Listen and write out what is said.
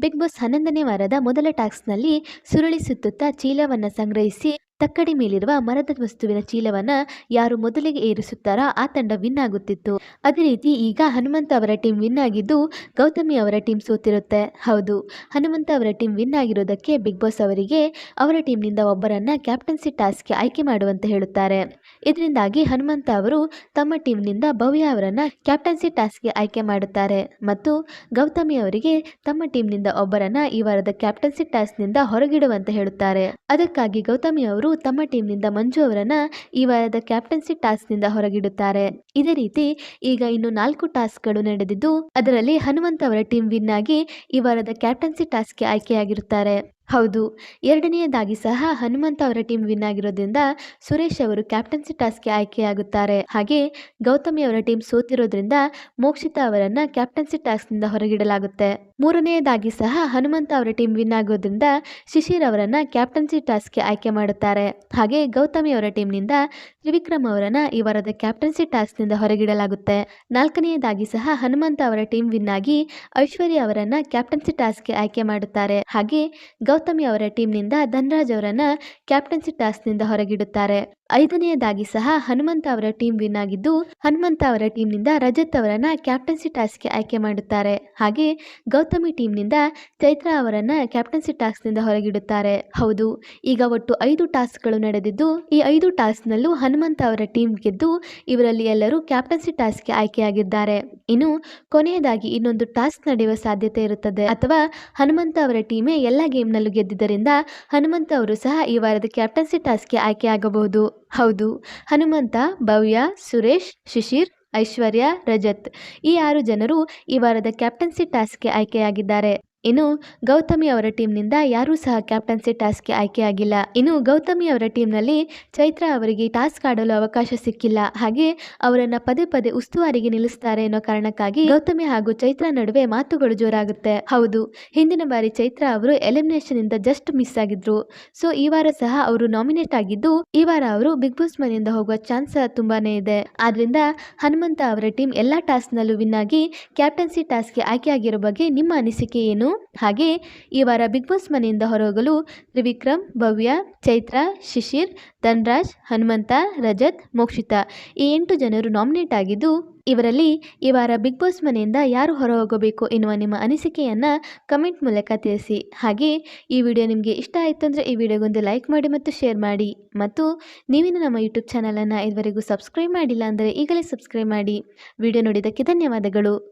Big boss ಹನ್ನೊಂದನೇ ವಾರದ ಮೊದಲ ಟಾಸ್ಕ್ನಲ್ಲಿ ಸುರುಳಿ ಸುತ್ತುತ್ತಾ ಚೀಲವನ್ನು ಸಂಗ್ರಹಿಸಿ ತಕ್ಕಡಿ ಮೇಲಿರುವ ಮರದ ವಸ್ತುವಿನ ಚೀಲವನ್ನ ಯಾರು ಮೊದಲಿಗೆ ಏರಿಸುತ್ತಾರೋ ಆ ತಂಡ ವಿನ್ ಆಗುತ್ತಿತ್ತು. ಅದೇ ರೀತಿ ಈಗ ಹನುಮಂತ ಅವರ ಟೀಮ್ ವಿನ್ ಆಗಿದ್ದು ಗೌತಮಿ ಅವರ ಟೀಮ್ ಸೋತಿರುತ್ತೆ. ಹೌದು, ಹನುಮಂತ ಅವರ ಟೀಮ್ ವಿನ್ ಆಗಿರೋದಕ್ಕೆ ಬಿಗ್ ಬಾಸ್ ಅವರಿಗೆ ಅವರ ಟೀಮ್ನಿಂದ ಒಬ್ಬರನ್ನ ಕ್ಯಾಪ್ಟನ್ಸಿ ಟಾಸ್ಕ್ಗೆ ಆಯ್ಕೆ ಮಾಡುವಂತೆ ಹೇಳುತ್ತಾರೆ. ಇದರಿಂದಾಗಿ ಹನುಮಂತ ಅವರು ತಮ್ಮ ಟೀಮ್ನಿಂದ ಭವ್ಯ ಅವರನ್ನ ಕ್ಯಾಪ್ಟನ್ಸಿ ಟಾಸ್ಕ್ಗೆ ಆಯ್ಕೆ ಮಾಡುತ್ತಾರೆ ಮತ್ತು ಗೌತಮಿ ಅವರಿಗೆ ತಮ್ಮ ಟೀಮ್ನಿಂದ ಒಬ್ಬರನ್ನ ಈ ವಾರದ ಕ್ಯಾಪ್ಟನ್ಸಿ ಟಾಸ್ಕ್ನಿಂದ ಹೊರಗಿಡುವಂತೆ ಹೇಳುತ್ತಾರೆ. ಅದಕ್ಕಾಗಿ ಗೌತಮಿ ಅವರು ತಮ್ಮ ಟೀಮ್ನಿಂದ ಮಂಜು ಅವರನ್ನ ಈ ವಾರದ ಕ್ಯಾಪ್ಟನ್ಸಿ ಟಾಸ್ಕ್ನಿಂದ ಹೊರಗಿಡುತ್ತಾರೆ. ಇದೇ ರೀತಿ ಈಗ ಇನ್ನು ನಾಲ್ಕು ಟಾಸ್ಕ್ಗಳು ನಡೆದಿದ್ದು, ಅದರಲ್ಲಿ ಹನುಮಂತ ಅವರ ಟೀಮ್ ವಿನ್ ಆಗಿ ಈ ವಾರದ ಕ್ಯಾಪ್ಟನ್ಸಿ ಟಾಸ್ಕ್ಗೆ ಆಯ್ಕೆಯಾಗಿರುತ್ತಾರೆ. ಹೌದು. ಎರಡನೆಯದಾಗಿ ಸಹ ಹನುಮಂತ ಅವರ ಟೀಮ್ ವಿನ್ ಆಗಿರೋದ್ರಿಂದ ಸುರೇಶ್ ಅವರು ಕ್ಯಾಪ್ಟನ್ಸಿ ಟಾಸ್ಕ್ಗೆ ಆಯ್ಕೆಯಾಗುತ್ತಾರೆ. ಹಾಗೆ ಗೌತಮಿ ಅವರ ಟೀಮ್ ಸೋತಿರೋದ್ರಿಂದ ಮೋಕ್ಷಿತಾ ಅವರನ್ನ ಕ್ಯಾಪ್ಟನ್ಸಿ ಟಾಸ್ಕ್ನಿಂದ ಹೊರಗಿಡಲಾಗುತ್ತೆ. ಮೂರನೆಯದಾಗಿ ಸಹ ಹನುಮಂತ ಅವರ ಟೀಮ್ ವಿನ್ ಆಗೋದ್ರಿಂದ ಶಿಶಿರ್ ಅವರನ್ನ ಕ್ಯಾಪ್ಟನ್ಸಿ ಟಾಸ್ಕ್ಗೆ ಆಯ್ಕೆ ಮಾಡುತ್ತಾರೆ. ಹಾಗೆ ಗೌತಮಿ ಅವರ ಟೀಮ್ನಿಂದ ತ್ರಿವಿಕ್ರಮ್ ಅವರನ್ನ ಈ ವಾರದ ಕ್ಯಾಪ್ಟನ್ಸಿ ಟಾಸ್ಕ್ನಿಂದ ಹೊರಗಿಡಲಾಗುತ್ತೆ. ನಾಲ್ಕನೆಯದಾಗಿ ಸಹ ಹನುಮಂತ ಅವರ ಟೀಮ್ ವಿನ್ ಆಗಿ ಐಶ್ವರ್ಯ ಅವರನ್ನ ಕ್ಯಾಪ್ಟನ್ಸಿ ಟಾಸ್ಕ್ಗೆ ಆಯ್ಕೆ ಮಾಡುತ್ತಾರೆ. ಹಾಗೆ ಗೌತಮಿ ಅವರ ಟೀಮ್ನಿಂದ ಧನ್ರಾಜ್ ಅವರನ್ನ ಕ್ಯಾಪ್ಟನ್ಸಿ ಟಾಸ್ಕ್ನಿಂದ ಹೊರಗಿಡುತ್ತಾರೆ. ಐದನೆಯದಾಗಿ ಸಹ ಹನುಮಂತ ಅವರ ಟೀಮ್ ವಿನ್ ಆಗಿದ್ದು, ಹನುಮಂತ ಅವರ ಟೀಮ್ನಿಂದ ರಜತ್ ಅವರನ್ನ ಕ್ಯಾಪ್ಟನ್ಸಿ ಟಾಸ್ಕ್ಗೆ ಆಯ್ಕೆ ಮಾಡುತ್ತಾರೆ. ಹಾಗೆ ಗೌತಮಿ ಟೀಮ್ನಿಂದ ಚೈತ್ರಾ ಅವರನ್ನ ಕ್ಯಾಪ್ಟನ್ಸಿ ಟಾಸ್ಕ್ನಿಂದ ಹೊರಗಿಡುತ್ತಾರೆ. ಹೌದು, ಈಗ ಒಟ್ಟು ಐದು ಟಾಸ್ಕ್ಗಳು ನಡೆದಿದ್ದು, ಈ ಐದು ಟಾಸ್ಕ್ನಲ್ಲೂ ಹನುಮಂತ ಅವರ ಟೀಮ್ ಗೆದ್ದು, ಇವರಲ್ಲಿ ಎಲ್ಲರೂ ಕ್ಯಾಪ್ಟನ್ಸಿ ಟಾಸ್ಕ್ಗೆ ಆಯ್ಕೆಯಾಗಿದ್ದಾರೆ. ಇನ್ನು ಕೊನೆಯದಾಗಿ ಇನ್ನೊಂದು ಟಾಸ್ಕ್ ನಡೆಯುವ ಸಾಧ್ಯತೆ ಇರುತ್ತದೆ. ಅಥವಾ ಹನುಮಂತ ಅವರ ಟೀಮೇ ಎಲ್ಲ ಗೇಮ್ನಲ್ಲೂ ಗೆದ್ದಿದ್ದರಿಂದ ಹನುಮಂತ ಅವರು ಸಹ ಈ ವಾರದ ಕ್ಯಾಪ್ಟನ್ಸಿ ಟಾಸ್ಕ್ಗೆ ಆಯ್ಕೆಯಾಗಬಹುದು. ಹೌದು. ಹನುಮಂತ, ಭವ್ಯ, ಸುರೇಶ್, ಶಿಶಿರ್, ಐಶ್ವರ್ಯ, ರಜತ್ ಈ ಆರು ಜನರು ಈ ವಾರದ ಕ್ಯಾಪ್ಟನ್ಸಿ ಟಾಸ್ಕ್ಗೆ ಆಯ್ಕೆಯಾಗಿದ್ದಾರೆ. ಇನ್ನು ಗೌತಮಿ ಅವರ ಟೀಮ್ನಿಂದ ಯಾರೂ ಸಹ ಕ್ಯಾಪ್ಟನ್ಸಿ ಟಾಸ್ಕ್ಗೆ ಆಯ್ಕೆಯಾಗಿಲ್ಲ ಇನ್ನು ಗೌತಮಿ ಅವರ ಟೀಮ್ನಲ್ಲಿ ಚೈತ್ರ ಅವರಿಗೆ ಟಾಸ್ಕ್ ಆಡಲು ಅವಕಾಶ ಸಿಕ್ಕಿಲ್ಲ. ಹಾಗೆ ಅವರನ್ನು ಪದೇ ಪದೇ ಉಸ್ತುವಾರಿಗೆ ನಿಲ್ಲಿಸ್ತಾರೆ ಅನ್ನೋ ಕಾರಣಕ್ಕಾಗಿ ಗೌತಮಿ ಹಾಗೂ ಚೈತ್ರ ನಡುವೆ ಮಾತುಗಳು ಜೋರಾಗುತ್ತೆ. ಹೌದು, ಹಿಂದಿನ ಬಾರಿ ಚೈತ್ರ ಅವರು ಎಲಿಮಿನೇಷನ್ ಇಂದ ಜಸ್ಟ್ ಮಿಸ್ ಆಗಿದ್ರು. ಸೊ, ಈ ವಾರ ಸಹ ಅವರು ನಾಮಿನೇಟ್ ಆಗಿದ್ದು, ಈ ವಾರ ಅವರು ಬಿಗ್ ಬಾಸ್ ಮನೆಯಿಂದ ಹೋಗುವ ಚಾನ್ಸ್ ತುಂಬಾನೇ ಇದೆ. ಆದ್ರಿಂದ ಹನುಮಂತ ಅವರ ಟೀಮ್ ಎಲ್ಲಾ ಟಾಸ್ಕ್ನಲ್ಲೂ ವಿನ್ ಆಗಿ ಕ್ಯಾಪ್ಟನ್ಸಿ ಟಾಸ್ಕ್ಗೆ ಆಯ್ಕೆಯಾಗಿರೋ ಬಗ್ಗೆ ನಿಮ್ಮ ಅನಿಸಿಕೆ ಏನು? ಹಾಗೆ ಈ ವಾರ ಬಿಗ್ ಬಾಸ್ ಮನೆಯಿಂದ ಹೊರಹೋಗಲು ತ್ರಿವಿಕ್ರಮ್, ಭವ್ಯ, ಚೈತ್ರ, ಶಿಶಿರ್, ಧನ್ರಾಜ್, ಹನುಮಂತ, ರಜತ್, ಮೋಕ್ಷಿತಾ ಈ ಎಂಟು ಜನರು ನಾಮಿನೇಟ್ ಆಗಿದ್ದು ಇವರಲ್ಲಿ ಈ ವಾರ ಬಿಗ್ ಬಾಸ್ ಮನೆಯಿಂದ ಯಾರು ಹೊರಹೋಗಬೇಕು ಎನ್ನುವ ನಿಮ್ಮ ಅನಿಸಿಕೆಯನ್ನು ಕಮೆಂಟ್ ಮೂಲಕ ತಿಳಿಸಿ. ಹಾಗೆ ಈ ವಿಡಿಯೋ ನಿಮಗೆ ಇಷ್ಟ ಆಯಿತು ಅಂದರೆ ಈ ವಿಡಿಯೋಗೊಂದು ಲೈಕ್ ಮಾಡಿ ಮತ್ತು ಶೇರ್ ಮಾಡಿ. ಮತ್ತು ನೀವಿನ್ನು ನಮ್ಮ ಯೂಟ್ಯೂಬ್ ಚಾನಲನ್ನು ಇದುವರೆಗೂ ಸಬ್ಸ್ಕ್ರೈಬ್ ಮಾಡಿಲ್ಲ ಅಂದರೆ ಈಗಲೇ ಸಬ್ಸ್ಕ್ರೈಬ್ ಮಾಡಿ. ವಿಡಿಯೋ ನೋಡಿದ್ದಕ್ಕೆ ಧನ್ಯವಾದಗಳು.